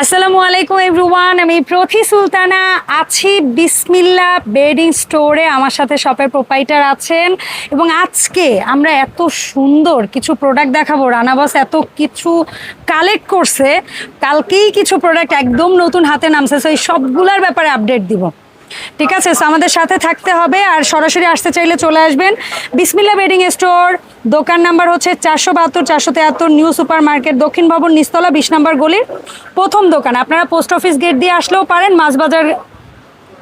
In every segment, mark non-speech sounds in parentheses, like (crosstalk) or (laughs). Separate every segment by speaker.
Speaker 1: আসসালামু আলাইকুম এভরিওয়ান আমি প্রথি সুলতানা, আছি বিসমিল্লা বেডিং স্টোরে। আমার সাথে শপের প্রোপাইটার আছেন। এবং আজকে আমরা এত সুন্দর কিছু প্রোডাক্ট দেখাবো। রানাবাস এত কিছু কালেক্ট করছে। কালকেই কিছু প্রোডাক্ট একদম নতুন হাতে নামছে। সেই সবগুলোর ব্যাপারে আপডেট দিব। ঠিক আছে আমাদের সাথে থাকতে হবে আর সরাসরি আসতে চাইলে চলে আসবেন। বিসমিল্লা বেডিং স্টোর দোকান নাম্বার হচ্ছে চারশো বাহাত্তর চারশো তেহাত্তর নিউ সুপার মার্কেট দক্ষিণ ভবন নিস্তলা বিশ নম্বর গলির প্রথম দোকান। আপনারা পোস্ট অফিস গেট দিয়ে আসলেও পারেন মাছবাজার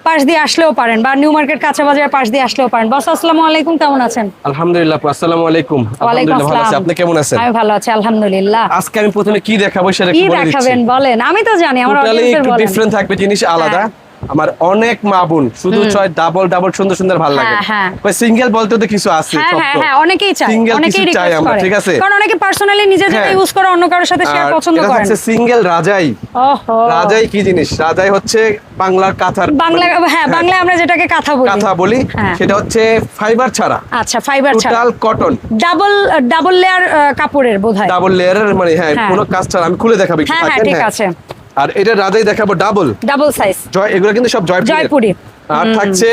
Speaker 1: পাশ দিয়ে আসলেও পারেন বা নিউ মার্কেট কাঁচা বাজার পাশ দিয়ে আসলেও পারেন। বস আসসালামু আলাইকুম কেমন আছেন?
Speaker 2: আলহামদুলিল্লাহ আসসালামু আলাইকুম। আলহামদুলিল্লাহ ভালো আছি। আপনি কেমন আছেন?
Speaker 1: আমি ভালো আছি আলহামদুলিল্লাহ।
Speaker 2: আজকে আমি প্রথমে কি দেখাবো সেটা
Speaker 1: কি দেখাবেন বলেন। আমি তো জানি আমার অডিয়েন্সের
Speaker 2: একটু
Speaker 1: বলেন।
Speaker 2: ডিফারেন্ট থাকবে জিনিস আলাদা। আমার অনেক মা বোন শুধু ছয় ডাবল ডাবল সুন্দর সুন্দর ভালো লাগে।
Speaker 1: হ্যাঁ, হ্যাঁ।
Speaker 2: ওই সিঙ্গেল বলতে তো কিছু আছে
Speaker 1: হ্যাঁ হ্যাঁ হ্যাঁ অনেকেই চায়
Speaker 2: সিঙ্গেল কিছু চাই আমরা ঠিক আছে?
Speaker 1: কারণ অনেকে পার্সোনালি নিজে যেটা। ইউজ করে অন্য কারোর সাথে শেয়ার পছন্দ
Speaker 2: এটা হচ্ছে সিঙ্গেল রাজাই।
Speaker 1: ওহো।
Speaker 2: রাজাই কি জিনিস? রাজাই হচ্ছে বাংলার কাঁথার
Speaker 1: বাংলা। হ্যাঁ বাংলায় আমরা যেটাকে কাঁথা বলি।
Speaker 2: কাঁথা বলি। সেটা হচ্ছে ফাইবার ছাড়া।
Speaker 1: আচ্ছা ফাইবার ছাড়া।
Speaker 2: Total cotton
Speaker 1: double double layer কাপড়ের বোধহয়।
Speaker 2: ডাবল লেয়ারের মানে হ্যাঁ। কোনো কাজ ছাড়া আমি খুলে দেখাবো
Speaker 1: হ্যাঁ হ্যাঁ ঠিক। আছে।
Speaker 2: আর এটা রাজাই দেখাবো ডাবল
Speaker 1: ডাবল সাইজ
Speaker 2: জয় এগুলো কিন্তু সব জয়পুরি।
Speaker 1: জয়পুরি।
Speaker 2: আর থাকছে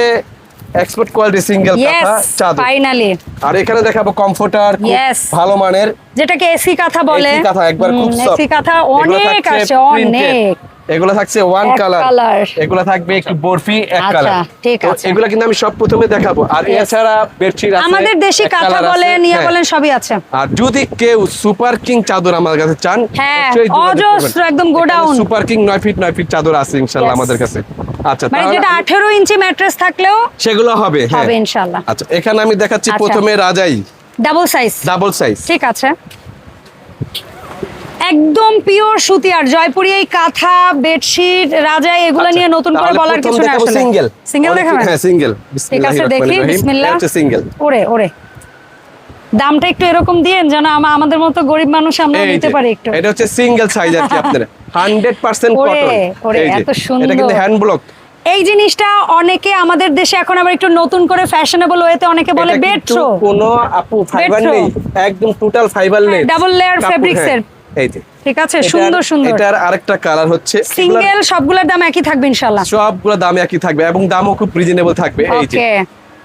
Speaker 2: এক্সপোর্ট কোয়ালিটি সিঙ্গেল কাঁথা চাদর।
Speaker 1: ফাইনালি
Speaker 2: আর এখানে দেখাবো কমফোর্টার
Speaker 1: খুব
Speaker 2: ভালো মানের।
Speaker 1: যেটাকে এসি কাঁথা বলে।
Speaker 2: এসি কাঁথা একবার খুব সফট
Speaker 1: এসি কাঁথা অনেক আছে অনেক।
Speaker 2: এগুলো থাকছে ওয়ান কালার এগুলো থাকবে একটু বরফি এক
Speaker 1: আচ্ছা,
Speaker 2: কালার
Speaker 1: ঠিক আছে।
Speaker 2: এগুলো কিন্তু আমি সব প্রথমে দেখাবো। আর এছাড়া বেডশিট আছে
Speaker 1: আমাদের দেশি কাঁথা
Speaker 2: colour
Speaker 1: বলে
Speaker 2: আছে,
Speaker 1: নিয়ে
Speaker 2: হ্যাঁ।
Speaker 1: বলেন সবই আছে।
Speaker 2: আর যদি কেউ সুপার কিং চাদর আমার কাছে চান
Speaker 1: হ্যাঁ, অজস্র একদম গোডাউন।
Speaker 2: সুপার কিং নয় ফিট নয় ফিট চাদর আছে ইনশাল্লাহ আমাদের কাছে। আচ্ছা
Speaker 1: মানে যেটা আঠেরো ইঞ্চি ম্যাট্রেস থাকলেও
Speaker 2: সেগুলো হবে হ্যাঁ।
Speaker 1: হবে ইনশাল্লাহ।
Speaker 2: আচ্ছা এখানে আমি দেখাচ্ছি
Speaker 1: আচ্ছা।
Speaker 2: প্রথমে রাজাই।
Speaker 1: ডাবল সাইজ
Speaker 2: ডাবল সাইজ
Speaker 1: ঠিক আছে। একদম পিওর সুতি। আর জয়পুরি এই কাঁথা বেডশিট রাজাই এগুলো নিয়ে নতুন করে বলার কিছু না আসলে।
Speaker 2: সিঙ্গেল
Speaker 1: সিঙ্গেল দেখাবেন?
Speaker 2: হ্যাঁ সিঙ্গেল
Speaker 1: ঠিক আছে দেখি বিসমিল্লাহ।
Speaker 2: হচ্ছে সিঙ্গেল
Speaker 1: ওরে ওরে। দামটা একটু এরকম দিয়েন যেন আমাদের মতো গরিব মানুষ আমরা নিতে পারি একটু।
Speaker 2: এটা হচ্ছে সিঙ্গেল সাইজ আর কি আপনার 100% কটন
Speaker 1: ওরে, এত সুন্দর।
Speaker 2: এটা কিন্তু হ্যান্ড ব্লক
Speaker 1: এই জিনিসটা অনেকে আমাদের দেশে এখন আবার একটু নতুন করে ফ্যাশনেবল ওয়েতে অনেকে বলে বেড
Speaker 2: কোনো আপু ফাইবার নেই। একদম টোটাল ফাইবার নেই।
Speaker 1: layer fabrics এর।
Speaker 2: এই যে।
Speaker 1: ঠিক আছে সুন্দর সুন্দর।
Speaker 2: এটার আরেকটা কালার হচ্ছে
Speaker 1: সিঙ্গেল সবগুলোর দাম একই থাকবে ইনশাআল্লাহ।
Speaker 2: সবগুলো দাম একই থাকবে এবং দামও খুব রিজনেবল থাকবে। এই যে।
Speaker 1: ওকে।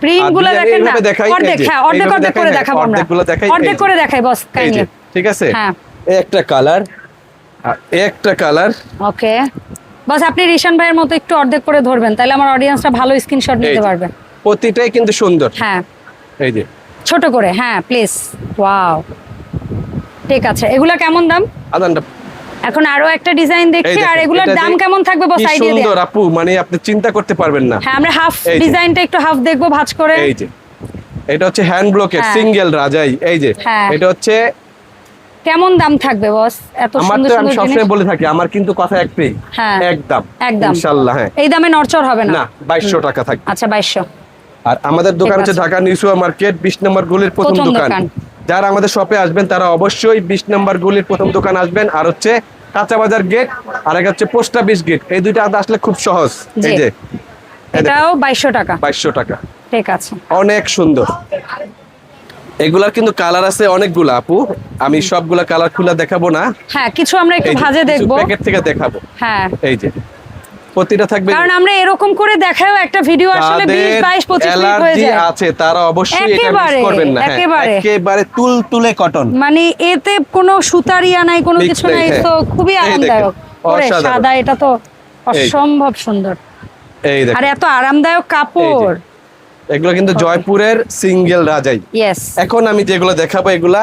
Speaker 1: প্রিন্ট আরগুলো
Speaker 2: যদি আমি
Speaker 1: দেখেন না
Speaker 2: এইভাবে দেখাই, এই
Speaker 1: অর্ধেক হ্যাঁ অর্ধেক অর্ধেক করে দেখাবো
Speaker 2: হ্যাঁ,
Speaker 1: আমরা।
Speaker 2: অর্ধেকগুলো দেখাই, এই
Speaker 1: অর্ধেক করে দেখাই বস কাইন্ডলি
Speaker 2: ঠিক আছে?
Speaker 1: হ্যাঁ।
Speaker 2: একটা কালার একটা কালার
Speaker 1: ওকে। বস আপনি রিশান ভাইয়ের মতো একটু অর্ধেক করে ধরবেন তাহলে আমার অডিয়েন্সটা ভালো স্ক্রিনশট নিতে। পারবে।
Speaker 2: প্রতিটাই কিন্তু সুন্দর।
Speaker 1: হ্যাঁ।
Speaker 2: এই যে।
Speaker 1: ছোট করে হ্যাঁ প্লিজ ওয়াও ঠিক আছে। এগুলা কেমন দাম?
Speaker 2: আদানটা
Speaker 1: এখন আরও একটা ডিজাইন দেখছি আর এগুলোর দাম কেমন থাকবে বস আইডিয়া
Speaker 2: সুন্দর আপু মানে আপনি চিন্তা করতে পারবেন না।
Speaker 1: হ্যাঁ আমরা হাফ ডিজাইনটা একটু হাফ দেখব ভাঁজ করে।
Speaker 2: এই যে। এটা হচ্ছে হ্যান্ড ব্লকের। সিঙ্গেল রাজাই এই যে।
Speaker 1: হ্যাঁ।
Speaker 2: এটা হচ্ছে
Speaker 1: কেমন দাম থাকবে বস? এত
Speaker 2: আমার
Speaker 1: সুন্দর
Speaker 2: আমি সবসময় বলে থাকি আমার কিন্তু কথা একটাই
Speaker 1: হ্যাঁ।
Speaker 2: একদম।
Speaker 1: একদম।
Speaker 2: ইনশাআল্লাহ হ্যাঁ।
Speaker 1: এই দামে নরচর হবে না?
Speaker 2: না বাইশশো টাকা থাকবে।
Speaker 1: আচ্ছা বাইশশো।
Speaker 2: আর আমাদের দোকান হচ্ছে ঢাকা নিউ সুপার মার্কেট বিশ নম্বর গুলির প্রথম দোকান। যারা আমাদের শপে আসবেন তারা অবশ্যই বিশ নম্বর গুলির প্রথম দোকান আসবেন। আর হচ্ছে কাঁচা বাজার গেট আর এক হচ্ছে পোস্ট অফিস গেট এই দুইটা আসলে খুব সহজ। এই যে
Speaker 1: এটাও বাইশশো টাকা।
Speaker 2: বাইশশো টাকা।
Speaker 1: ঠিক আছে।
Speaker 2: অনেক সুন্দর। এগুলার কিন্তু কালার আছে অনেকগুলা আপু। আমি সবগুলা কালার খুলে দেখাবো না।
Speaker 1: হ্যাঁ কিছু আমরা একটু ভাজে দেখব।
Speaker 2: প্যাকেট থেকে দেখাবো।
Speaker 1: হ্যাঁ।
Speaker 2: এই যে। প্রতিটা থাকবে
Speaker 1: কারণ আমরা এরকম করে দেখাও একটা ভিডিও আসলে বিশ
Speaker 2: যাদের
Speaker 1: বাইশ পঁচিশ মিনিট হয়ে যায়।
Speaker 2: আছে তারা অবশ্যই এটা মিস করবেন না। হ্যাঁ,
Speaker 1: একেবারে।
Speaker 2: একেবারে কটন
Speaker 1: মানে এতে কোনো সুতারিয়া নাই কোনো কিছু
Speaker 2: নেই।
Speaker 1: তো খুবই আরামদায়ক। সাদা এটা তো অসম্ভব সুন্দর।
Speaker 2: এই
Speaker 1: আর
Speaker 2: দেখেন
Speaker 1: এত আরামদায়ক কাপড়।
Speaker 2: এগুলো কিন্তু জয়পুরের সিঙ্গেল রাজাই। এখন আমি যেগুলো দেখাবো এগুলা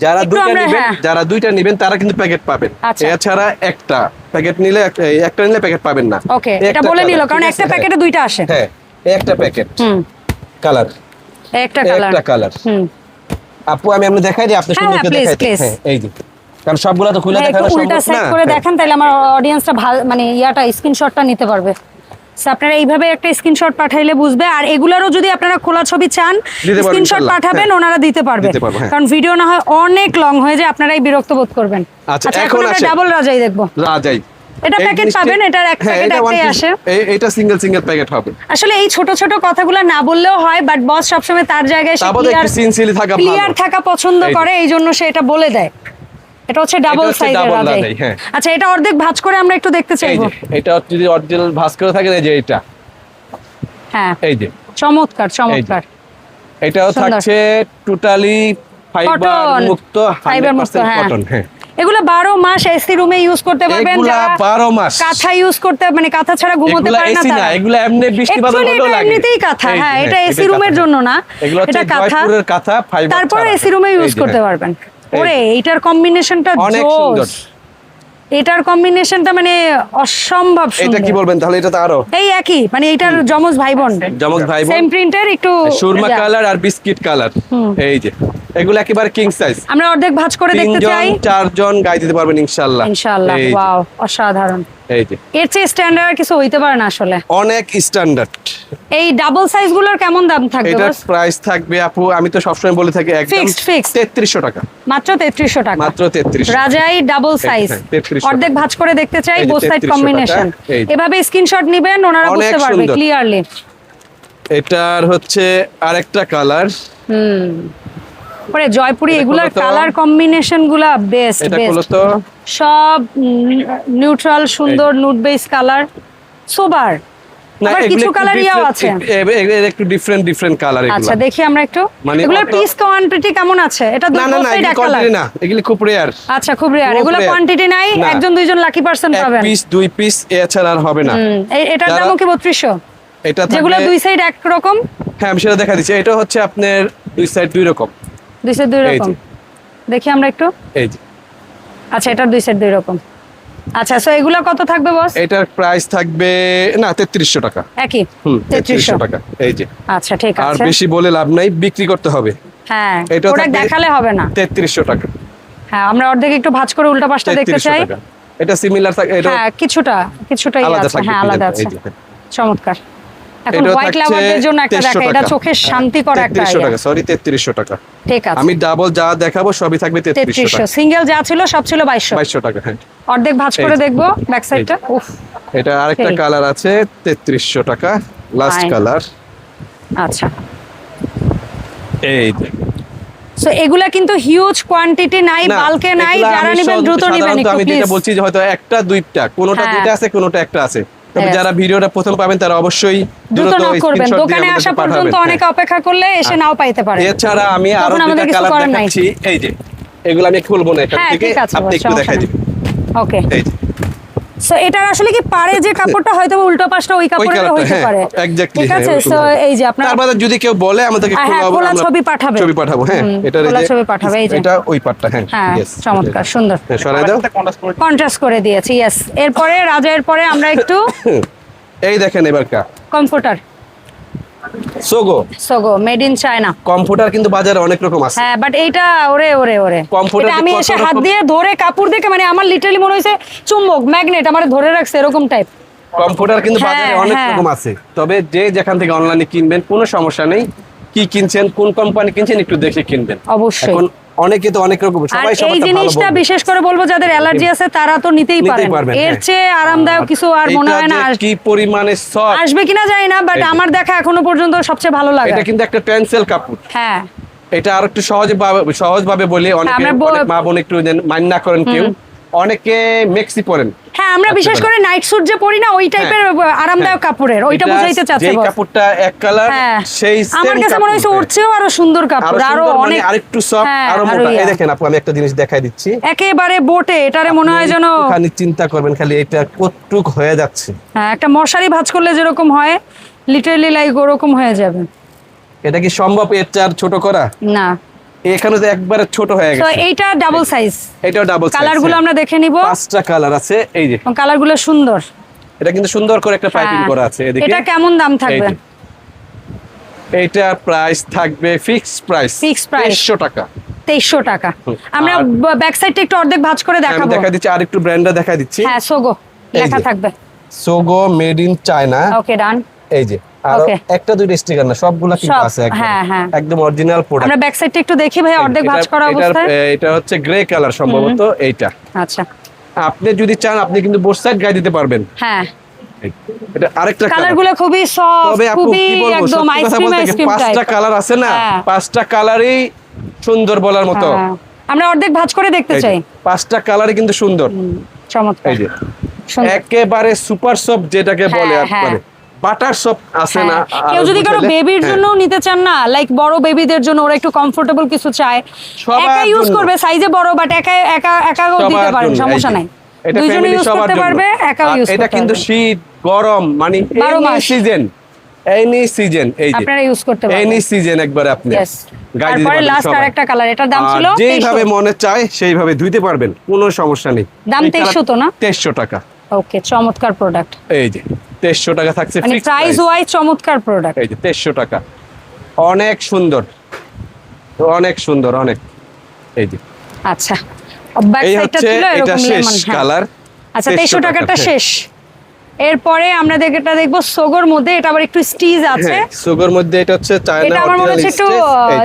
Speaker 2: যারা দুইটা নেবেন
Speaker 1: হ্যাঁ।
Speaker 2: যারা দুইটা নেবেন তারা কিন্তু প্যাকেট পাবেন।
Speaker 1: আচ্ছা।
Speaker 2: এছাড়া একটা প্যাকেট নিলে একটা নিলে প্যাকেট পাবেন না।
Speaker 1: ওকে এটা বলে নিল কারণ একটা। প্যাকেটে দুইটা আসে।
Speaker 2: হ্যাঁ একটা প্যাকেট
Speaker 1: হুম।
Speaker 2: কালার
Speaker 1: একটা কালার
Speaker 2: একটা কালার
Speaker 1: হুম।
Speaker 2: আপু আমি আপনি দেখাই দিই আপনি
Speaker 1: হ্যাঁ,
Speaker 2: সুন্দর করে দেখাই দিই। হ্যাঁ এই যে। কারণ সবগুলা তো খুলে
Speaker 1: হ্যাঁ, একটু
Speaker 2: দেখানো
Speaker 1: উল্টা সাইড করে দেখেন তাহলে আমার অডিয়েন্সটা ভালো মানে ইয়াটা স্ক্রিনশটটা নিতে পারবে। আপনারা এইভাবে একটা স্ক্রিনশট পাঠাইলে বুঝবে। আর এগুলারও যদি আপনারা খোলা ছবি চান স্ক্রিনশট পাঠাবেন
Speaker 2: হ্যাঁ।
Speaker 1: ওনারা দিতে পারবে।
Speaker 2: দিতে পারব, হ্যাঁ।
Speaker 1: কারণ ভিডিও না হয় অনেক লং হয়ে যায় আপনারাই বিরক্ত বোধ করবেন।
Speaker 2: আচ্ছা,
Speaker 1: আচ্ছা
Speaker 2: এখন
Speaker 1: আমরা ডাবল রাজাই দেখব।
Speaker 2: রাজাই।
Speaker 1: এটা প্যাকেট পাবেন এটার এক প্যাকেট
Speaker 2: এটা
Speaker 1: একটাই আসে।
Speaker 2: এই- এইটা সিঙ্গেল সিঙ্গেল প্যাকেট হবে।
Speaker 1: আসলে এই ছোট ছোট কথাগুলো না বললেও হয় বাট বস সবসময় তার জায়গায় ক্লিয়ার
Speaker 2: থাকা
Speaker 1: পছন্দ করে এই জন্য সে এটা বলে দেয়। এটা হচ্ছে ডাবল সাইজের রাজাই
Speaker 2: হ্যাঁ।
Speaker 1: আচ্ছা এটা অর্ধেক ভাঁজ করে আমরা একটু দেখতে চাইব।
Speaker 2: এটা যদি অরিজিনাল ভাস করে থাকে এই যে এটা
Speaker 1: হ্যাঁ।
Speaker 2: এই যে।
Speaker 1: চমৎকার চমৎকার।
Speaker 2: এটাও থাকছে টোটালি ফাইবার মুক্ত
Speaker 1: fiber মুক্ত,
Speaker 2: 100%
Speaker 1: হ্যাঁ।
Speaker 2: কটন হ্যাঁ।
Speaker 1: এগুলো বারো মাস এসি রুমে ইউজ করতে পারবেন যারা
Speaker 2: 12 মাস।
Speaker 1: কাঁথা ইউজ করতে মানে কাঁথা ছাড়া ঘুমোতে পারে না তারা।
Speaker 2: এগুলা এমনি বৃষ্টি বাদল
Speaker 1: এটা
Speaker 2: লাগে।
Speaker 1: এমনিতেই কাঁথা হ্যাঁ এটা এসি রুমের জন্য না এটা কাঁথা।
Speaker 2: ফাইবার
Speaker 1: তারপরে এসি রুমে ইউজ করতে
Speaker 2: হ্যাঁ।
Speaker 1: পারবেন। ওরে এটার কম্বিনেশনটা
Speaker 2: অনেক সুন্দর।
Speaker 1: এটার কম্বিনেশনটা মানে অসম্ভব
Speaker 2: এটা কি বলবেন? তাহলে এটা তো আরও।
Speaker 1: এই একই মানে এটার জমজ ভাই বোন।
Speaker 2: জমজ ভাই বোন।
Speaker 1: সেম প্রিন্টের একটু
Speaker 2: সুরমা কালার আর বিস্কিট কালার। এই যে। এগুলো একেবারে কিং সাইজ
Speaker 1: আমরা অর্ধেক ভাঁজ করে দেখতে চাই।
Speaker 2: চারজন গায়ে দিতে পারবেন ইনশাআল্লাহ।
Speaker 1: ইনশাআল্লাহ ওয়াও অসাধারণ।
Speaker 2: এই যে।
Speaker 1: এর চেয়ে স্ট্যান্ডার্ড কিছু হইতে পারে না আসলে।
Speaker 2: অনেক স্ট্যান্ডার্ড
Speaker 1: এই ডাবল সাইজগুলোর কেমন দাম থাকবে
Speaker 2: এটার প্রাইস থাকবে আপু আমি তো সবসময় বলে থাকি একদম
Speaker 1: Fixed, fixed.
Speaker 2: তেত্রিশশো টাকা।
Speaker 1: মাত্র তেত্রিশশো টাকা।
Speaker 2: মাত্র তেত্রিশ
Speaker 1: রাজাই ডাবল সাইজ
Speaker 2: হ্যাঁ, 3300
Speaker 1: অর্ধেক ভাঁজ করে দেখতে চাই বোথ সাইড কম্বিনেশন। এভাবে স্ক্রিনশট নিবেন ওনারা বুঝতে পারবে ক্লিয়ারলি
Speaker 2: এটার হচ্ছে আরেকটা কালার
Speaker 1: হুম। পরে জয়পুরি এগুলার কালার কম্বিনেশনগুলা বেস্ট বেস্ট সব নিউট্রাল সুন্দর নুট বেস কালার সোবার আবার কিছু
Speaker 2: একটু
Speaker 1: কালার ইয়াও আছে।
Speaker 2: একটু ডিফারেন্ট ডিফারেন্ট কালার এগুলো।
Speaker 1: আচ্ছা দেখি আমরা একটু।
Speaker 2: মানে
Speaker 1: এগুলোর পিস কোয়ান্টিটি কেমন আছে? এটা দুই
Speaker 2: না না না
Speaker 1: সাইড এক কালার
Speaker 2: না। এগুলো খুব রেয়ার
Speaker 1: আচ্ছা খুব রেয়ার
Speaker 2: খুব
Speaker 1: এগুলো কোয়ান্টিটি নাই একজন দুইজন লাকি
Speaker 2: এক পিস দুই পিস এছাড়া আর হবে না।
Speaker 1: এটার কি
Speaker 2: এটা
Speaker 1: যেগুলো দুই সাইড এক রকম?
Speaker 2: হ্যাঁ আমি সেটা দেখা দিচ্ছি। এটা হচ্ছে আপনার দুই সাইড দুই রকম।
Speaker 1: দুই সাইড দুই রকম? দেখি আমরা একটু।
Speaker 2: এই যে।
Speaker 1: আচ্ছা এটার দুই সাইড দুই রকম। আচ্ছা সো এগুলো কত থাকবে বস
Speaker 2: এটার প্রাইস থাকবে না তেত্রিশশো টাকা।
Speaker 1: একই?
Speaker 2: হুম
Speaker 1: তেত্রিশশো।
Speaker 2: তেত্রিশশো টাকা এই যে।
Speaker 1: আচ্ছা ঠিক
Speaker 2: আর বেশি বলে লাভ নাই বিক্রি করতে হবে।
Speaker 1: হ্যাঁ ওটা দেখালে হবে না।
Speaker 2: তেত্রিশশো টাকা।
Speaker 1: হ্যাঁ আমরা অর্ধেক একটু ভাঁজ করে উল্টা পাশটা দেখতে চাই।
Speaker 2: এটা সিমিলার থাকে এটা
Speaker 1: হ্যাঁ কিছুটা কিছুটা
Speaker 2: আলাদা
Speaker 1: আছে। হ্যাঁ আলাদা আছে। চমৎকার। এখন হোয়াইট লাভারদের জন্য একটা দেখা এটা
Speaker 2: টাকা।
Speaker 1: চোখের শান্তিকর একটা
Speaker 2: তেত্রিশশো। টাকা সরি তেত্রিশশো টাকা।
Speaker 1: ঠিক আছে।
Speaker 2: আমি ডাবল যা দেখাবো সবই থাকবে তেত্রিশশো
Speaker 1: তেত্রিশশো।
Speaker 2: টাকা।
Speaker 1: সিঙ্গেল যা ছিল সব ছিল বাইশশো।
Speaker 2: বাইশশো টাকা হ্যাঁ।
Speaker 1: অর্ধেক ভাঁজ
Speaker 2: এই
Speaker 1: করে
Speaker 2: যে।
Speaker 1: দেখব ব্যাক সাইডটা উফ
Speaker 2: এটা আরেকটা কালার আছে তেত্রিশশো টাকা লাস্ট কালার
Speaker 1: আচ্ছা।
Speaker 2: এই
Speaker 1: সো এগুলা কিন্তু হিউজ কোয়ান্টিটি নাই বালকে নাই যারা নেবেন দ্রুত নেবেন
Speaker 2: আমি যেটা বলছি যে হয়তো একটা দুইটা কোনোটা
Speaker 1: হ্যাঁ।
Speaker 2: দুইটা আছে কোনোটা একটা আছে। তবে যারা ভিডিওটা প্রথম পাবেন তারা অবশ্যই
Speaker 1: দ্রুত নক করবেন। দোকানে আসা পর্যন্ত অনেকে
Speaker 2: হ্যাঁ।
Speaker 1: অপেক্ষা করলে এসে নাও পাইতে পারে
Speaker 2: এছাড়া আমি আরও
Speaker 1: কিছু
Speaker 2: কালার। দেখাচ্ছি। এই যে এগুলো আমি খুলবো না এখান
Speaker 1: হ্যাঁ,
Speaker 2: থেকে। আপনি একটু দেখাই দিবেন
Speaker 1: ওকে
Speaker 2: এই যে।
Speaker 1: সো এটার আসলে কি পারে যে (laughs) কাপড়টা হয়তো উল্টো পাশটা ওই
Speaker 2: ওই
Speaker 1: কাপড়ের হইতে
Speaker 2: হ্যাঁ
Speaker 1: পারে।
Speaker 2: এক্স্যাক্টলি
Speaker 1: ঠিক আছে? সো এই যে আপনার
Speaker 2: তারপরে যদি কেউ বলে আমাদেরকে
Speaker 1: হ্যাঁ,
Speaker 2: খোলা
Speaker 1: ছবি পাঠাবে।
Speaker 2: ছবি পাঠাবো হ্যাঁ এটা
Speaker 1: এই যে ছবি পাঠাবে, এই যে।
Speaker 2: এটা ওই পাটটা হ্যাঁ
Speaker 1: হ্যাঁ চমৎকার সুন্দর।
Speaker 2: হ্যাঁ সরাই দাও।
Speaker 1: কন্ট্রাস্ট করে দিয়েছি ইয়েস এরপরে রাজা এরপরে আমরা একটু (laughs)
Speaker 2: এই দেখেন এবার কা
Speaker 1: comforter
Speaker 2: Sogo
Speaker 1: Sogo made in China
Speaker 2: computer কিন্তু বাজারে অনেক রকম আছে।
Speaker 1: হ্যাঁ বাট এইটা ওরে ওরে ওরে। কম্পিউটার আমি এসে হাত দিয়ে ধরে কাপড় দেখে মানে আমার লিটারালি মনে হয়েছে চুম্বক ম্যাগনেট আমার ধরে রাখছে এরকম টাইপ
Speaker 2: কম্পিউটার কিন্তু
Speaker 1: হ্যাঁ,
Speaker 2: বাজারে অনেক
Speaker 1: হ্যাঁ।
Speaker 2: রকম আছে। তবে যে যেখান থেকে অনলাইনে কিনবেন কোনো সমস্যা নেই। কি কিনছেন কোন কোম্পানি কিনছেন একটু দেখে কিনবেন।
Speaker 1: অবশ্যই।
Speaker 2: এখন অনেকে তো অনেক রকম সবাই
Speaker 1: এই জিনিসটা বিশেষ করে বলব যাদের অ্যালার্জি আছে তারা তো নিতেই পারেন। এর
Speaker 2: হ্যাঁ।
Speaker 1: চেয়ে আরামদায়ক কিছু আর মনে হয় না
Speaker 2: কি পরিমাণে সফট
Speaker 1: আসবে কিনা জানি না বাট আমার দেখা এখনও পর্যন্ত সবচেয়ে ভালো লাগে।
Speaker 2: এটা কিন্তু একটা টেনসেল কাপড়।
Speaker 1: হ্যাঁ।
Speaker 2: এটা আর একটু সহজ সহজ ভাবে বলি অনেকে মা বোন একটু মান্য করেন কেউ। অনেকে মেক্সি পরেন।
Speaker 1: হ্যাঁ আমরা
Speaker 2: আচ্ছা,
Speaker 1: বিশেষ করে নাইট স্যুট যে পরি না ওই টাইপের আরামদায়ক কাপড়ের ওইটা বুঝাইতে চাচ্ছে
Speaker 2: যেই কাপড়টা এক কালার
Speaker 1: হ্যাঁ।
Speaker 2: সেই
Speaker 1: আমার কাছে মনে
Speaker 2: কাপড়,
Speaker 1: ওর আরও সুন্দর কাপড়
Speaker 2: আরও মানে
Speaker 1: অনেক
Speaker 2: আরেকটু সফট
Speaker 1: হ্যাঁ, আরও
Speaker 2: মোটা। এই দেখেন আপু আমি একটা জিনিস দেখাই দিচ্ছি।
Speaker 1: একেবারে বোটে এটারে মনে হয় যেন
Speaker 2: খালি চিন্তা করবেন খালি এটা কতটুক হয়ে যাচ্ছে।
Speaker 1: হ্যাঁ একটা মশারি ভাঁজ করলে যেরকম হয় লিটারালি লাইক ওরকম হয়ে যাবে।
Speaker 2: এটা কি সম্ভব এর ছোট করা?
Speaker 1: না।
Speaker 2: এখানে তো একবারে ছোট হয়ে
Speaker 1: তো
Speaker 2: গেছে।
Speaker 1: এইটা ডাবল সাইজ
Speaker 2: এটাও ডাবল
Speaker 1: কালারগুলো আমরা দেখে নিব।
Speaker 2: পাঁচটা কালার আছে এই যে।
Speaker 1: এবং কালারগুলো সুন্দর।
Speaker 2: এটা কিন্তু সুন্দর করে একটা পাইপিং
Speaker 1: হ্যাঁ।
Speaker 2: করা আছে এদিকে।
Speaker 1: এটা কেমন দাম থাকবে?
Speaker 2: এই এইটা প্রাইস থাকবে ফিক্সড প্রাইস
Speaker 1: Fixed price।
Speaker 2: 2300 টাকা।
Speaker 1: তেইশশো টাকা। আমরা ব্যাক সাইডটা একটু অর্ধেক ভাঁজ করে দেখাবো।
Speaker 2: দেখা দিচ্ছি আর একটু ব্র্যান্ডটা দেখা দিচ্ছি।
Speaker 1: হ্যাঁ সোগো লেখা থাকবে।
Speaker 2: Sogo made in China
Speaker 1: okay done
Speaker 2: এই যে। আর একটা দুইটা স্টিকার না সবগুলা কিন্তু আছে একদম।
Speaker 1: হ্যাঁ, হ্যাঁ।
Speaker 2: অরিজিনাল প্রোডাক্ট
Speaker 1: আমরা ব্যাক সাইডটা একটু দেখি ভাই অর্ধেক ভাঁজ করা অবস্থায়।
Speaker 2: এটা হচ্ছে গ্রে কালার সম্ভবত এইটা।
Speaker 1: আচ্ছা।
Speaker 2: আপনি যদি চান আপনি কিন্তু সাইড গায়ে দিতে পারবেন।
Speaker 1: হ্যাঁ।
Speaker 2: এই, এটা আরেকটা
Speaker 1: কালার
Speaker 2: কালার
Speaker 1: খুবই সফট খুবই একদম আইসক্রিম আইসক্রিম
Speaker 2: পাঁচটা কালার আছে না?
Speaker 1: হ্যাঁ।
Speaker 2: পাঁচটা কালারই সুন্দর বলার মতো।
Speaker 1: হ্যাঁ। আমরা অর্ধেক ভাঁজ করে দেখতে চাই।
Speaker 2: পাঁচটা কালারই কিন্তু সুন্দর।
Speaker 1: চমৎকার।
Speaker 2: একেবারে সুপার সফট যেটাকে বলে
Speaker 1: হ্যাঁ,
Speaker 2: একবারে বাটার সফট আছে না
Speaker 1: হ্যাঁ, কেউ যদি
Speaker 2: কারও
Speaker 1: বেবির
Speaker 2: হ্যাঁ।
Speaker 1: জন্য নিতে চান না লাইক বড় বেবিদের জন্য ওরা একটু কমফোর্টেবল কিছু চায় একা ইউজ করবে সাইজে বড় বাট একা একা একাও দিতে
Speaker 2: সবার
Speaker 1: পারেন সমস্যা নাই।
Speaker 2: এটা
Speaker 1: দুইজনে
Speaker 2: family
Speaker 1: ইউজ করতে পারবে একাও ইউজ
Speaker 2: এটা কিন্তু শীত গরম মানে এনি সিজন এনি সিজন এই যে।
Speaker 1: আপনারা ইউজ করতে পারবেন।
Speaker 2: এনি সিজন একবার আপনি.
Speaker 1: তারপরে লাস্ট। আরেকটা কালার এটার দাম ছিল
Speaker 2: যেইভাবে
Speaker 1: 2300
Speaker 2: মনে চায় সেইভাবে ধুইতে পারবেন কোনো সমস্যা নেই।
Speaker 1: দাম 2300 তো না?
Speaker 2: তেইশশো টাকা।
Speaker 1: ওকে চমৎকার প্রোডাক্ট
Speaker 2: এই যে 2300 টাকা থাকছে
Speaker 1: মানে প্রাইস ওয়াই চমৎকার প্রোডাক্ট
Speaker 2: এই যে 2300 টাকা। অনেক সুন্দর। অনেক সুন্দর অনেক। এই যে।
Speaker 1: আচ্ছা। ব্যাক সাইডটা ছিল
Speaker 2: এটা
Speaker 1: এরকম লেমন
Speaker 2: কালার
Speaker 1: আচ্ছা 2300 টাকাটা
Speaker 2: হ্যাঁ।
Speaker 1: শেষ। এরপরে আমরা এটা দেখব সোগোর মধ্যে এটা আবার একটু স্টিজ আছে।
Speaker 2: হ্যাঁ সুগর মধ্যে এটা হচ্ছে চায়না
Speaker 1: এটা আমার মনে হচ্ছে একটু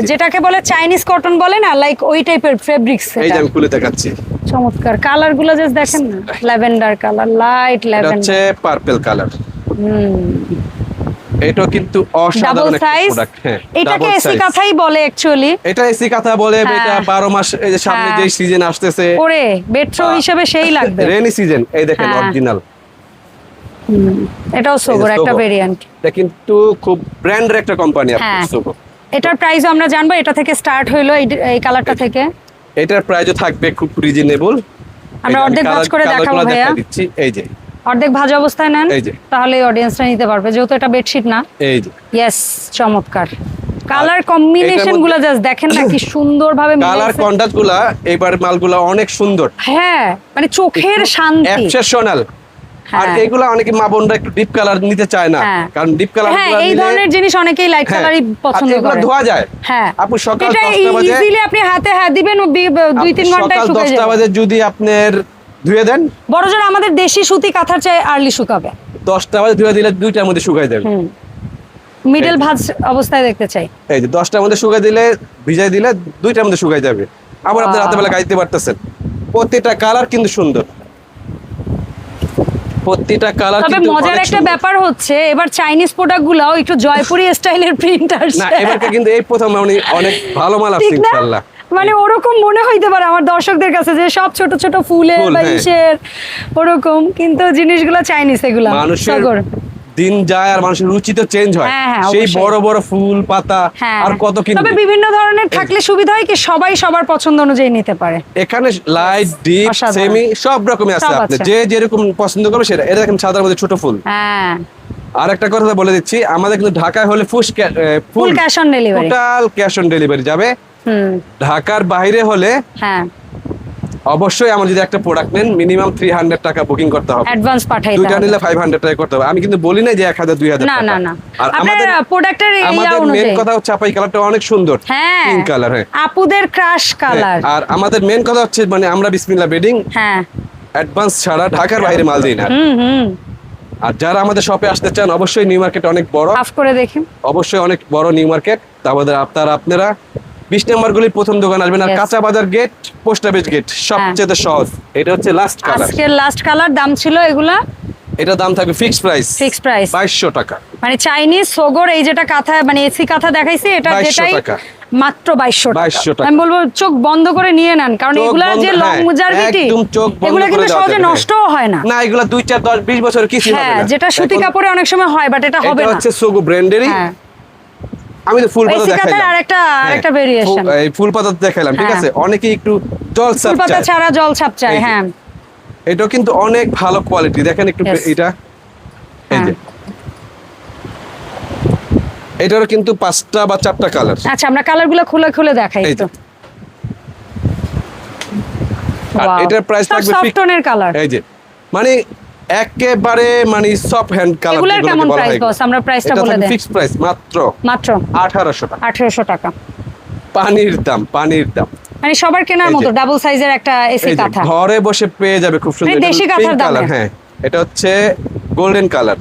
Speaker 1: যেটাকে বলে চাইনিজ কটন বলে না লাইক ওই টাইপের ফেব্রিক্স
Speaker 2: এই যে আমি খুলে দেখাচ্ছি।
Speaker 1: চমৎকার। কালারগুলো জাস্ট দেখেন না ল্যাভেন্ডার কালার লাইট
Speaker 2: এটা
Speaker 1: ল্যাভেন্ডার
Speaker 2: হচ্ছে পার্পল কালার এটা কিন্তু অসাধারণ একটা প্রোডাক্ট হ্যাঁ
Speaker 1: এটাকে এসি। কাঁথাই বলে অ্যাকচুয়ালি
Speaker 2: এটা এসি কথা বলে
Speaker 1: হ্যাঁ।
Speaker 2: এটা বারো মাস এই যে সামনে
Speaker 1: হ্যাঁ।
Speaker 2: যে সিজন আসতেছে।
Speaker 1: ওরে
Speaker 2: আহ,
Speaker 1: হিসেবে সেই লাগবে।
Speaker 2: রেনি সিজন এই দেখেন
Speaker 1: হ্যাঁ।
Speaker 2: অরিজিনাল
Speaker 1: এটাও সোগোর একটা ভেরিয়েন্ট
Speaker 2: এটা কিন্তু খুব ব্র্যান্ডের একটা কোম্পানি। আপনার সুগো
Speaker 1: এটার প্রাইস আমরা জানব এটা থেকে স্টার্ট হইল এই কালারটা থেকে।
Speaker 2: এটার প্রাইসও থাকবে খুব রিজনেবল
Speaker 1: আমরা অর্ধেক ভাঁজ করে দেখাবো ভাইয়া।
Speaker 2: দিচ্ছি এই যে।
Speaker 1: অর্ধেক ভাজা অবস্থায় নেন
Speaker 2: এই যে।
Speaker 1: তাহলে অডিয়েন্সরা নিতে পারবে। যেহেতু এটা বেডশিট না।
Speaker 2: এই যে।
Speaker 1: ইয়েস চমৎকার। কালার কম্বিনেশনগুলো জাস্ট দেখেন না কি সুন্দর ভাবে
Speaker 2: কালার কন্ট্রাস্টগুলা এবার মালগুলা অনেক সুন্দর।
Speaker 1: হ্যাঁ মানে চোখের শান্তি।
Speaker 2: এক্সেপশনাল আর
Speaker 1: হ্যাঁ।
Speaker 2: এগুলা অনেকে মা বোনরা একটু ডিপ কালার নিতে চায় না।
Speaker 1: হ্যাঁ।
Speaker 2: কারণ ডিপ কালার
Speaker 1: হ্যাঁ এই ধরনের জিনিস অনেকেই লাইট কালারই পছন্দ
Speaker 2: এগুলো
Speaker 1: করে।
Speaker 2: ধোয়া যায়?
Speaker 1: হ্যাঁ।
Speaker 2: আপু সকাল 10টা বাজে
Speaker 1: ইজিলি আপনি হাতে হাত দিবেন ও বি- দুই তিন
Speaker 2: আপনি
Speaker 1: ঘন্টায়
Speaker 2: সকাল 10টা বাজে যদি আপনার ধুয়ে দেন।
Speaker 1: বড় জোর আমাদের দেশি সুতি কাঁথার চেয়ে আর্লি শুকাবে।
Speaker 2: 10টা বাজে ধুয়ে দিলে দুইটার মধ্যে শুকাই যাবে।
Speaker 1: মিডল ভাজ অবস্থায় দেখতে চাই।
Speaker 2: এই যে 10টার মধ্যে শুকাই দিলে ভিজাই দিলে দুইটার মধ্যে শুকাই যাবে। আবার আপনি
Speaker 1: বাহ।
Speaker 2: রাতে বেলা গাইতে পারতেছেন। প্রতিটা কালার কিন্তু সুন্দর। প্রতিটা কালার
Speaker 1: তবে মজার একটা ব্যাপার হচ্ছে এবার চাইনিজ প্রোডাক্ট গুলাও একটু জয়পুরি স্টাইলের প্রিন্ট আসছে
Speaker 2: না এবারকে কিন্তু এই প্রথম মানে অনেক ভালো মাল আসছে
Speaker 1: ঠিক না
Speaker 2: ইনশাআল্লাহ
Speaker 1: মানে ওরকম মনে হইতে পারে আমার দর্শকদের কাছে যে সব ছোট ছোট ফুলের
Speaker 2: ফুল,
Speaker 1: বা
Speaker 2: হ্যাঁ।
Speaker 1: ইসের ওরকম কিন্তু জিনিসগুলো চাইনিজ এগুলা
Speaker 2: মানুষের। দিন যায় আর মানুষের রুচি তো চেঞ্জ হয়।
Speaker 1: হ্যাঁ, হ্যাঁ,
Speaker 2: সেই বড় বড় ফুল পাতা
Speaker 1: হ্যাঁ।
Speaker 2: আর কত
Speaker 1: কি
Speaker 2: তবে
Speaker 1: বিভিন্ন ধরনের থাকলে সুবিধা হয় কি সবাই সবার পছন্দ অনুযায়ী নিতে পারে।
Speaker 2: এখানে লাইট ডিপ সেমি সব রকমের আছে আপনি। যে যেরকম পছন্দ করবে সেটা। এটা দেখেন সাদার মধ্যে ছোট ফুল।
Speaker 1: হ্যাঁ।
Speaker 2: আর একটা কথা বলে দিচ্ছি আমাদের কিন্তু ঢাকায় হলে ফুস
Speaker 1: full cash on delivery
Speaker 2: total cash on delivery যাবে।
Speaker 1: হুম।
Speaker 2: ঢাকার বাইরে হলে
Speaker 1: হ্যাঁ।
Speaker 2: অবশ্যই আমার যদি একটা প্রোডাক্ট নেন মিনিমাম থ্রি হান্ড্রেড টাকা বুকিং করতে হবে।
Speaker 1: অ্যাডভান্স পাঠাইতে
Speaker 2: দুইটা নিলে ফাইভ হান্ড্রেড টাকা করতে হবে। আমি কিন্তু বলি না যে এক হাজার দুই হাজার
Speaker 1: না না না।
Speaker 2: আর আমাদের
Speaker 1: প্রোডাক্টের ইয়া
Speaker 2: আমাদের মেন কথা হচ্ছে আপা এই কালারটা অনেক সুন্দর।
Speaker 1: হ্যাঁ।
Speaker 2: পিঙ্ক কালার হ্যাঁ।
Speaker 1: আপুদের ক্রাশ কালার
Speaker 2: হ্যাঁ, আর আমাদের মেন কথা হচ্ছে মানে আমরা বিসমিল্লা বেডিং
Speaker 1: হ্যাঁ।
Speaker 2: অ্যাডভান্স ছাড়া ঢাকার বাইরে মাল দিই না।
Speaker 1: হুম হুম।
Speaker 2: আর যারা আমাদের শপে আসতে চান অবশ্যই নিউ মার্কেট অনেক বড়।
Speaker 1: হাফ করে দেখি।
Speaker 2: অবশ্যই অনেক বড় নিউ মার্কেট আমাদের আপনারা আপনারা বিশ নম্বর গুলির প্রথম দোকান আসবেন আর কাঁচা বাজার গেট পোস্ট অফিস গেট সবচেয়ে সহজ। এটা হচ্ছে লাস্ট কালার
Speaker 1: আজকের লাস্ট কালার দাম ছিল এগুলা?
Speaker 2: এটা দাম থাকবে ফিক্স প্রাইস
Speaker 1: ফিক্স প্রাইস
Speaker 2: বাইশশো টাকা।
Speaker 1: মানে চাইনিজ সোগর এই যেটা কাঁথা মানে এসি কাঁথা দেখাইছি এটা
Speaker 2: 2200
Speaker 1: যেটাই
Speaker 2: টাকা।
Speaker 1: মাত্র বাইশশো
Speaker 2: 2200 টাকা।
Speaker 1: আমি বলব চোখ বন্ধ করে নিয়ে নেন কারণ এগুলা যে লং
Speaker 2: হ্যাঁ,
Speaker 1: জার্ভিটি
Speaker 2: একদম চোখ বন্ধ
Speaker 1: এগুলো কিন্তু সহজে
Speaker 2: হ্যাঁ।
Speaker 1: নষ্টও হয় না।
Speaker 2: না এগুলা দুই চার দশ বিশ বছর কিছু হবে না।
Speaker 1: যেটা সুতি কাপড়ে অনেক সময় হয় বাট এটা হবে না।
Speaker 2: এটা হচ্ছে সোগো ব্র্যান্ডেরই
Speaker 1: হ্যাঁ।
Speaker 2: আমি তো ফুল পাতা দেখাইলাম।
Speaker 1: আরেকটা
Speaker 2: হ্যাঁ,
Speaker 1: আরেকটা ভেরিয়েশন
Speaker 2: এই ফুল পাতা দেখাইলাম ঠিক
Speaker 1: হ্যাঁ।
Speaker 2: আছে অনেকে একটু জল
Speaker 1: ফুল পাতা ছাড়া জল ছাপ চায় হ্যাঁ।
Speaker 2: এটাও কিন্তু অনেক ভালো কোয়ালিটি দেখেন একটু এটা। এই যে।
Speaker 1: হ্যাঁ।
Speaker 2: এটারও কিন্তু পাঁচটা বা চারটা কালার
Speaker 1: আচ্ছা আমরা কালারগুলো খুলে খুলে দেখাই
Speaker 2: যে। আর এটার প্রাইস থাকবে
Speaker 1: টোনের কালার
Speaker 2: এই যে। মানে একেবারে মানে সফট হ্যান্ড কালার
Speaker 1: এগুলার কেমন প্রাইস বস আমরা প্রাইসটা বলে দেন।
Speaker 2: ফিক্স প্রাইস মাত্র
Speaker 1: মাত্র।
Speaker 2: আঠারোশো টাকা।
Speaker 1: আঠেরোশো টাকা।
Speaker 2: পানির দাম পানির দাম।
Speaker 1: মানে সবার কেনার মতো ডাবল সাইজের একটা এসি কাঁথা।
Speaker 2: ঘরে বসে পেয়ে যাবে খুব সুন্দর।
Speaker 1: মানে দেশি কাঁথার দামে।
Speaker 2: হ্যাঁ। এটা হচ্ছে গোল্ডেন কালার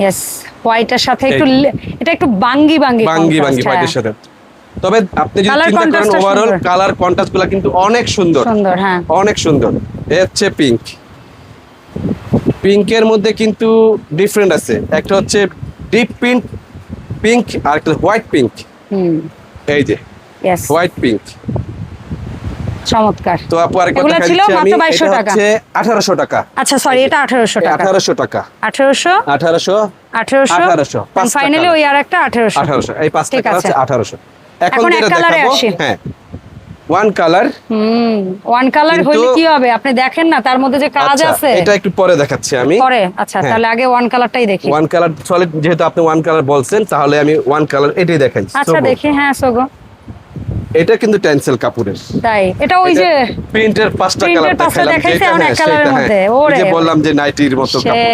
Speaker 1: ইয়েস হোয়াইটের সাথে একটু এটা একটু বাঙ্গি বাঙ্গি
Speaker 2: বাঙ্গি বাঙ্গি
Speaker 1: হ্যাঁ।
Speaker 2: হোয়াইটের সাথে। তবে আপনি যদি চিন্তা করেন ওভারঅল কালার কন্ট্রাস্টগুলা কিন্তু অনেক সুন্দর।
Speaker 1: সুন্দর হ্যাঁ।
Speaker 2: অনেক সুন্দর। এ হচ্ছে পিঙ্ক পিঙ্কের মধ্যে কিন্তু ডিফারেন্ট আছে। একটা হচ্ছে ডিপ পিঙ্ক পিঙ্ক আর একটা হোয়াইট পিঙ্ক এই যে হোয়াইট পিঙ্ক
Speaker 1: চমৎকার।
Speaker 2: তো আপু আরেকবার
Speaker 1: এগুলো ছিল মাত্র 2200 টাকা।
Speaker 2: হচ্ছে 1800 টাকা।
Speaker 1: আচ্ছা সরি এটা আঠারোশো টাকা।
Speaker 2: আঠারোশো টাকা।
Speaker 1: আঠারোশো?
Speaker 2: আঠারোশো?
Speaker 1: আঠারোশো?
Speaker 2: 1800
Speaker 1: ফাইনালি ওই আর একটা আঠারোশো।
Speaker 2: আঠারোশো এই পাঁচটা
Speaker 1: ঠিক
Speaker 2: কালার
Speaker 1: আছে।
Speaker 2: হচ্ছে আঠারোশো। এখন
Speaker 1: এখন
Speaker 2: যেটা দেখাবো হ্যাঁ। ওয়ান কালার
Speaker 1: হুম ওয়ান কালার হইলে কি হবে? আপনি দেখেন না তার মধ্যে যে কাজ আছে।
Speaker 2: এটা একটু পরে দেখাচ্ছি আমি।
Speaker 1: পরে? আচ্ছা
Speaker 2: হ্যাঁ।
Speaker 1: তাহলে আগে ওয়ান কালারটাই দেখি।
Speaker 2: ওয়ান কালার সলিড যেহেতু আপনি ওয়ান কালার বলছেন তাহলে আমি ওয়ান কালার এটাই দেখাই।
Speaker 1: আচ্ছা দেখি হ্যাঁ সোগো
Speaker 2: এটা কিন্তু টেন্সেল কাপড়ের।
Speaker 1: তাই এটা ওই যে
Speaker 2: প্রিন্টের পাঁচটা কালার দেখালাম। হ্যাঁ
Speaker 1: এক
Speaker 2: সেটা,
Speaker 1: মধ্যে।
Speaker 2: হ্যাঁ।
Speaker 1: ওরে
Speaker 2: যে বললাম যে নাইটির মতো কাপড়।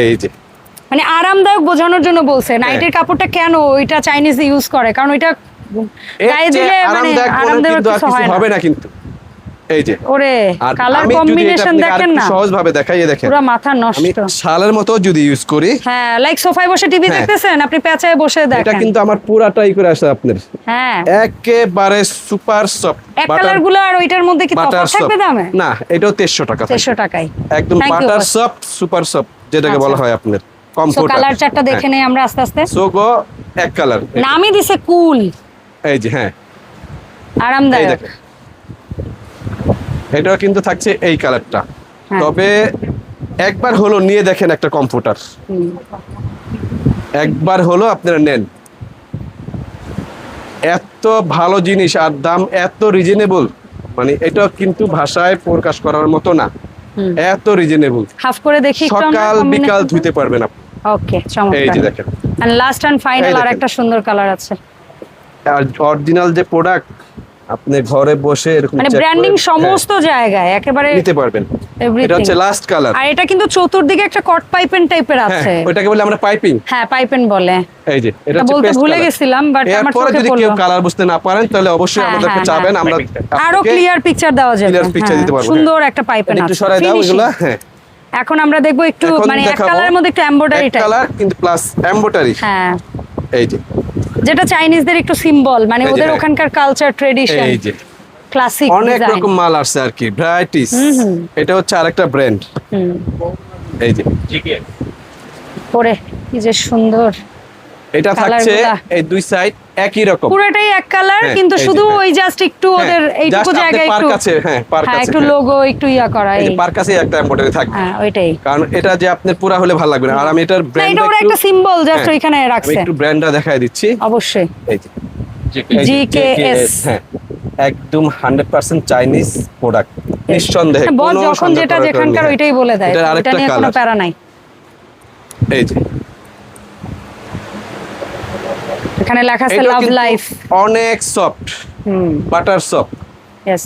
Speaker 2: এই যে।
Speaker 1: মানে আরামদায়ক বোঝানোর জন্য বলছে।
Speaker 2: হ্যাঁ।
Speaker 1: নাইটের কাপড়টা কেন ওইটা চাইনিজ ইউজ করে? কারণ ওইটা গায়ে দিলে মানে
Speaker 2: আরামদায়ক
Speaker 1: কিছু হয়
Speaker 2: হবে না কিন্তু। এই যে
Speaker 1: ওরে কালার কম্বিনেশন দেখেন না
Speaker 2: সহজ ভাবে দেখাই এই দেখেন
Speaker 1: পুরো মাথা
Speaker 2: আমি
Speaker 1: নষ্ট।
Speaker 2: শালের মতো যদি ইউজ করি।
Speaker 1: হ্যাঁ লাইক সোফায় বসে টিভি
Speaker 2: হ্যাঁ।
Speaker 1: দেখতেছেন? আপনি পেঁচায় বসে
Speaker 2: এটা কিন্তু আমার পুরাটাই করে আসে আপনার।
Speaker 1: হ্যাঁ।
Speaker 2: একেবারে সুপার সফট
Speaker 1: এক কালারগুলো আর ওইটার মধ্যে কি তফাৎ থাকবে দামে?
Speaker 2: না এটাও তেরোশো টাকা থাকবে।
Speaker 1: দেড়শো টাকায়।
Speaker 2: একদম বাটার সফট সুপার সফট যেটাকে
Speaker 1: আচ্ছা।
Speaker 2: বলা হয় আপনার।
Speaker 1: সো
Speaker 2: কমফোর্ট
Speaker 1: কালার চারটা দেখে নেই আমরা আস্তে আস্তে।
Speaker 2: সোগো এক কালার
Speaker 1: নামই দিছে কুল।
Speaker 2: এই যে হ্যাঁ।
Speaker 1: আরামদায়ক।
Speaker 2: এটাও কিন্তু থাকছে এই কালারটা।
Speaker 1: হ্যাঁ।
Speaker 2: তবে একবার হলো নিয়ে দেখেন একটা কম্পিউটার একবার হলো আপনারা নেন। এত ভালো জিনিস আর দাম এত রিজনেবল মানে এটা কিন্তু ভাষায় প্রকাশ করার মতো না। এত রিজনেবল
Speaker 1: হাফ করে দেখি
Speaker 2: সকাল বিকাল ধুইতে পারবেন আপনি।
Speaker 1: ওকে
Speaker 2: এই যে দেখেন।
Speaker 1: এন্ড লাস্ট এন্ড ফাইনাল আর একটা সুন্দর কালার আছে।
Speaker 2: আর অরিজিনাল যে প্রোডাক্ট আপনি ঘরে বসে এরকম
Speaker 1: মানে ব্র্যান্ডিং
Speaker 2: হ্যাঁ,
Speaker 1: সমস্ত জায়গায় একেবারে
Speaker 2: নিতে পারবেন। এটা হচ্ছে লাস্ট কালার
Speaker 1: আর এটা কিন্তু চতুর্দিকে একটা কট পাইপেন টাইপের
Speaker 2: হ্যাঁ
Speaker 1: আছে।
Speaker 2: ওইটাকে বলে আমরা পাইপিং
Speaker 1: হ্যাঁ পাইপেন বলে।
Speaker 2: এই যে এটা
Speaker 1: বলতে ভুলে গেছিলাম বাট আমার চোখে
Speaker 2: যদি কেউ কালার বুঝতে না পারেন তাহলে অবশ্যই
Speaker 1: হ্যাঁ,
Speaker 2: আমাদেরকে
Speaker 1: হ্যাঁ,
Speaker 2: চাবেন।
Speaker 1: হ্যাঁ।
Speaker 2: আমরা আরও
Speaker 1: ক্লিয়ার পিকচার দেওয়া যাবে।
Speaker 2: picture
Speaker 1: হ্যাঁ,
Speaker 2: দিতে পারব,
Speaker 1: সুন্দর
Speaker 2: হ্যাঁ।
Speaker 1: একটা পাইপেন আছে একটু
Speaker 2: সরাই দাও। এগুলা হ্যাঁ।
Speaker 1: এখন আমরা দেখব একটু মানে এক কালারের মধ্যে একটু এমব্রয়ডারি টাইপ
Speaker 2: কালার কিন্তু প্লাস এমব্রয়ডারি
Speaker 1: হ্যাঁ।
Speaker 2: এই যে।
Speaker 1: যেটা চাইনিজদের একটু সিম্বল মানে ওদের। ওখানকার কালচার ট্রেডিশন
Speaker 2: এই যে।
Speaker 1: ক্লাসিক
Speaker 2: অনেক রকম মাল আসছে আর কি ভ্যারাইটিস এটা হচ্ছে আরেকটা ব্র্যান্ড এই যে।
Speaker 1: পরে কি যে সুন্দর।
Speaker 2: এটা থাকছে এই দুই সাইড একই রকম।
Speaker 1: পুরোটাই এক কালার
Speaker 2: হ্যাঁ,
Speaker 1: কিন্তু শুধু
Speaker 2: হ্যাঁ।
Speaker 1: ওই জাস্ট একটু ওদের
Speaker 2: হ্যাঁ,
Speaker 1: এইটুকু
Speaker 2: just আপনি
Speaker 1: জায়গায়
Speaker 2: পার
Speaker 1: একটু
Speaker 2: কাছে, হ্যাঁ, পার
Speaker 1: হ্যাঁ
Speaker 2: কাছে,
Speaker 1: একটু
Speaker 2: হ্যাঁ।
Speaker 1: লোগো একটু ইয়া করা
Speaker 2: এই
Speaker 1: এই।
Speaker 2: যে পার কাছে একটা এমব্রয়ডারি থাকবে।
Speaker 1: হ্যাঁ ওইটাই।
Speaker 2: কারণ এটা যে আপনার পুরা হলে ভালো লাগবে না। আর আমি এটার ব্র্যান্ড
Speaker 1: এটা একটা সিম্বল জাস্ট ওইখানে রাখছে।
Speaker 2: একটু ব্র্যান্ডটা দেখাই দিচ্ছি।
Speaker 1: অবশ্যই।
Speaker 2: এই এই যে,
Speaker 1: GKS
Speaker 2: হ্যাঁ একদম হান্ড্রেড পার্সেন্ট চাইনিজ প্রোডাক্ট নিঃসন্দেহে
Speaker 1: হ্যাঁ,
Speaker 2: কোনো
Speaker 1: যখন যেটা যেখানকার ওইটাই বলে দেয়। এটা
Speaker 2: আরেকটা
Speaker 1: নিয়ে কোনো
Speaker 2: কালার
Speaker 1: প্যারা নাই।
Speaker 2: এই যে
Speaker 1: এখানে লেখা আছে লাভ লাইফ
Speaker 2: অনেক সফট
Speaker 1: হুম।
Speaker 2: বাটার সফট
Speaker 1: ইয়েস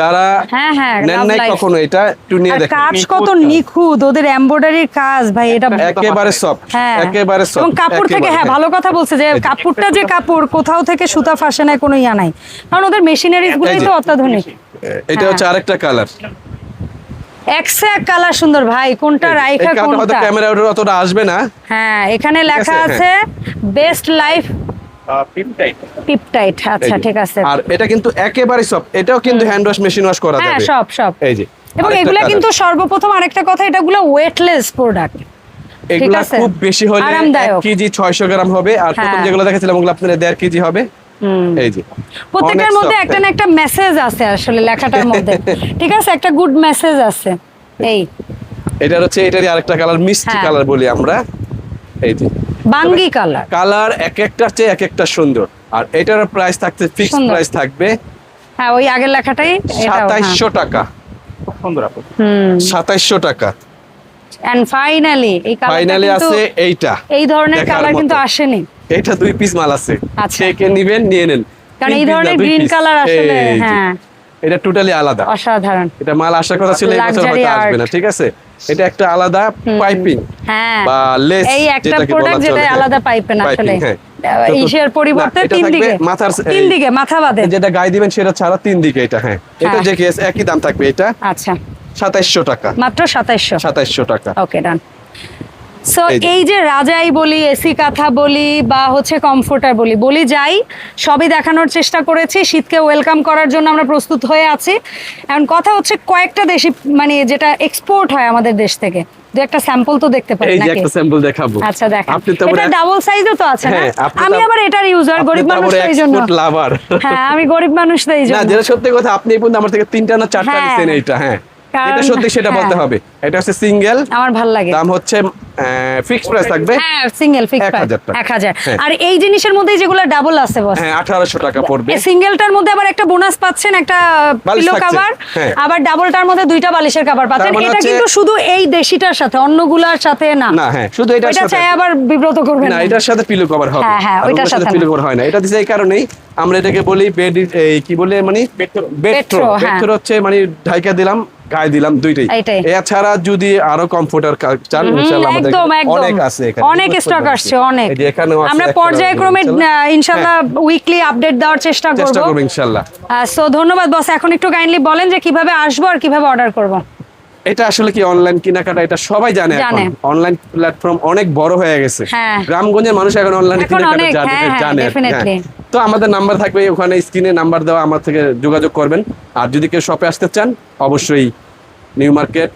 Speaker 2: যারা
Speaker 1: হ্যাঁ হ্যাঁ
Speaker 2: নেন নাই কখনো এটা একটু নিয়ে দেখেন।
Speaker 1: কাজ কত নিখুঁত ওদের এমব্রয়ডারির কাজ ভাই এটা
Speaker 2: একেবারে সফট
Speaker 1: হ্যাঁ।
Speaker 2: একেবারে সফট
Speaker 1: এবং কাপড় থেকে হ্যাঁ ভালো কথা বলছে যে কাপড়টা যে কাপড় কোথাও থেকে সুতা ফাঁসে নাই কোনো ইয়া নাই। কারণ ওদের মেশিনারিজ গুলোই তো অত্যাধুনিক।
Speaker 2: এটা হচ্ছে আরেকটা কালার
Speaker 1: একশো এক কালার সুন্দর ভাই কোনটা রাইখা কোনটা?
Speaker 2: ক্যামেরা অতটা আসবে না।
Speaker 1: হ্যাঁ এখানে লেখা
Speaker 2: আছে?
Speaker 1: আছে বেস্ট লাইফ পিপটাইট আচ্ছা ঠিক আছে।
Speaker 2: আর এটা কিন্তু একেবারে সফট এটাও কিন্তু হ্যান্ড ওয়াশ মেশিন ওয়াশ করা
Speaker 1: হ্যাঁ সব সব।
Speaker 2: এই যে
Speaker 1: এবং এগুলা কিন্তু সর্বপ্রথম আরেকটা কথা এটাগুলো ওয়েটলেস প্রোডাক্ট
Speaker 2: এগুলা খুব বেশি হলে কেজি ছয়শো গ্রাম হবে আর প্রথম
Speaker 1: হ্যাঁ।
Speaker 2: যেগুলো দেখেছিলাম ওগুলো আপনার দেড় কেজি হবে। এই যে
Speaker 1: প্রত্যেকটার মধ্যে একটা না একটা মেসেজ আছে আসলে লেখাটার মধ্যে। (laughs) ঠিক আছে? একটা গুড মেসেজ আছে। এই।
Speaker 2: এটার হচ্ছে এটারই আরেকটা কালার মিষ্টি। কালার বলি আমরা। এই যে
Speaker 1: বাঙ্গি কালার
Speaker 2: কালার এক একটা চেয়ে এক একটা সুন্দর। আর এটার প্রাইস থাকছে ফিক্সড
Speaker 1: সুন্দর।
Speaker 2: প্রাইস থাকবে
Speaker 1: হ্যাঁ ওই আগের লেখাটাই এটাও হ্যাঁ।
Speaker 2: সাতাইশশো টাকা।
Speaker 1: হুম।
Speaker 2: সাতাইশশো টাকা।
Speaker 1: এন্ড ফাইনালি এই
Speaker 2: ফাইনালি আছে এইটা।
Speaker 1: এই ধরনের কালার কিন্তু আসেনি।
Speaker 2: এটা দুই পিস মাল আছে।
Speaker 1: আচ্ছা।
Speaker 2: কে কে নিবেন নিয়ে নেন।
Speaker 1: কারণ এই ধরনের গ্রিন কালার আসলে হ্যাঁ।
Speaker 2: এটা টোটালি আলাদা।
Speaker 1: অসাধারণ।
Speaker 2: এটা মাল আসার কথা ছিল এই বছর হয়তো আসবে না ঠিক আছে? এটা একটা আলাদা পাইপিং
Speaker 1: হ্যাঁ।
Speaker 2: বা লেস
Speaker 1: এই একটা প্রোডাক্ট যেটা
Speaker 2: চলে।
Speaker 1: আলাদা পাইপেন আসলে।
Speaker 2: হ্যাঁ।
Speaker 1: ইসের পরিবর্তে তিন দিকে।
Speaker 2: মাথার
Speaker 1: তিন দিকে মাথা বাদে।
Speaker 2: যেটা গায়ে দিবেন সেটা ছাড়া তিন দিকে এটা হ্যাঁ। এটা
Speaker 1: হ্যাঁ।
Speaker 2: যে কেস একই দাম থাকবে এটা।
Speaker 1: আচ্ছা।
Speaker 2: সাতাইশশো টাকা।
Speaker 1: মাত্র সাতাইশশো।
Speaker 2: সাতাইশশো টাকা।
Speaker 1: ওকে ডান সো
Speaker 2: এই যে।
Speaker 1: রাজাই বলি এসি কাঁথা বলি বা হচ্ছে কমফোর্টার বলি বলি যাই সবই দেখানোর চেষ্টা করেছি। শীতকে ওয়েলকাম করার জন্য আমরা প্রস্তুত হয়ে আছি। এখন কথা হচ্ছে কয়েকটা দেশি মানে যেটা এক্সপোর্ট হয় আমাদের দেশ থেকে। দু একটা স্যাম্পল তো দেখতে পারি
Speaker 2: এই যে একটা স্যাম্পল দেখাবো।
Speaker 1: আচ্ছা দেখেন।
Speaker 2: আপনি তো
Speaker 1: এটা ডাবল সাইজও তো আছে না?
Speaker 2: হ্যাঁ,
Speaker 1: আমি
Speaker 2: আবার-
Speaker 1: এটার ইউজার গরিব মানুষ তো এই জন্য।
Speaker 2: লাভার
Speaker 1: হ্যাঁ আমি গরিব মানুষ তো এই
Speaker 2: না যেটা সত্যি কথা আপনি এই পর্যন্ত আমার থেকে তিনটা না চারটা
Speaker 1: হ্যাঁ।
Speaker 2: নিছেন এইটা হ্যাঁ। এটা সত্যি সেটা বলতে
Speaker 1: হ্যাঁ।
Speaker 2: হবে। এটা হচ্ছে সিঙ্গেল।
Speaker 1: আমার ভালো লাগে।
Speaker 2: দাম হচ্ছে ফিক্সড প্রাইস থাকবে
Speaker 1: হ্যাঁ সিঙ্গেল ফিক্স
Speaker 2: 1000 টাকা।
Speaker 1: এক হাজার।
Speaker 2: হ্যাঁ।
Speaker 1: আর এই জিনিসের মধ্যে যেগুলো ডাবল আছে বস
Speaker 2: হ্যাঁ আঠারোশো টাকা পড়বে।
Speaker 1: সিঙ্গেলটার মধ্যে আবার একটা বোনাস পাচ্ছেন একটা পিলো কভার
Speaker 2: হ্যাঁ।
Speaker 1: আবার ডাবলটার মধ্যে দুইটা বালিশের কভার পাচ্ছেন।
Speaker 2: মানে
Speaker 1: এটা কিন্তু শুধু এই দেশিটার সাথে অন্যগুলার সাথে না।
Speaker 2: না হ্যাঁ শুধু এটার
Speaker 1: এটা চাই আবার বিব্রত করবেন
Speaker 2: না এটার সাথে পিলো কভার হবে।
Speaker 1: হ্যাঁ, হ্যাঁ, ওইটার
Speaker 2: সাথে
Speaker 1: সাথে
Speaker 2: পিলো কভার হয় না। এটা দিছে এই কারণেই আমরা এটাকে বলি বেড এই কি বলে মানে?
Speaker 1: হ্যাঁ।
Speaker 2: বেট্রো হচ্ছে মানে ঢাইকা দিলাম। গায়ে দিলাম দুইটাই। এছাড়া যদি আরও কমফোর্টার চান ইনশাআল্লাহ আমাদের অনেক আছে এখানে।
Speaker 1: অনেক স্টক আসছে অনেক। আমরা পর্যায়ক্রমে
Speaker 2: ইনশাআল্লাহ।
Speaker 1: উইকলি আপডেট দেওয়ার চেষ্টা করব
Speaker 2: চেষ্টা করব। ইনশাআল্লাহ।
Speaker 1: সো ধন্যবাদ বস এখন একটু কাইন্ডলি বলেন যে কীভাবে আসব আর কীভাবে অর্ডার করব।
Speaker 2: এটা আসলে কি অনলাইন কেনাকাটা? এটা সবাই জানে। এখন। অনলাইন প্ল্যাটফর্ম অনেক বড় হয়ে গেছে।
Speaker 1: হ্যাঁ।
Speaker 2: গ্রামগঞ্জের মানুষ এখন অনলাইনে কেনাকাটা জানে
Speaker 1: হ্যাঁ, হ্যাঁ,
Speaker 2: জানে। তো আমাদের নাম্বার থাকবে ওখানে স্ক্রিনে নাম্বার দেওয়া, আমার থেকে যোগাযোগ করবেন। আর যদি কেউ শপে আসতে চান, অবশ্যই নিউ মার্কেট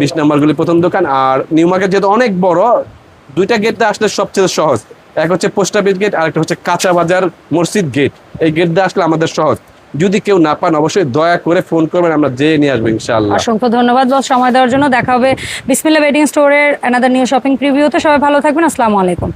Speaker 2: বিশ নাম্বারগুলি প্রথম দোকান। আর নিউ মার্কেট যেহেতু অনেক বড়, দুইটা গেটটা আসলে সবচেয়ে সহজ। এক হচ্ছে পোস্ট অফিস গেট আর একটা হচ্ছে কাঁচা বাজার মসজিদ গেট এই গেট দিয়ে আসলে আমাদের সহজ। যদি কেউ না পান, অবশ্যই দয়া করে ফোন করবেন, আমরা যেয়ে নিয়ে আসব ইনশাআল্লাহ।
Speaker 1: অসংখ্য ধন্যবাদ বস সময় দেওয়ার জন্য। দেখা হবে বিসমিল্লা ওয়েডিং স্টোরের অ্যানাদার নিউ শপিং প্রিভিউতে সবাই ভালো থাকবেন, আসসালামু আলাইকুম।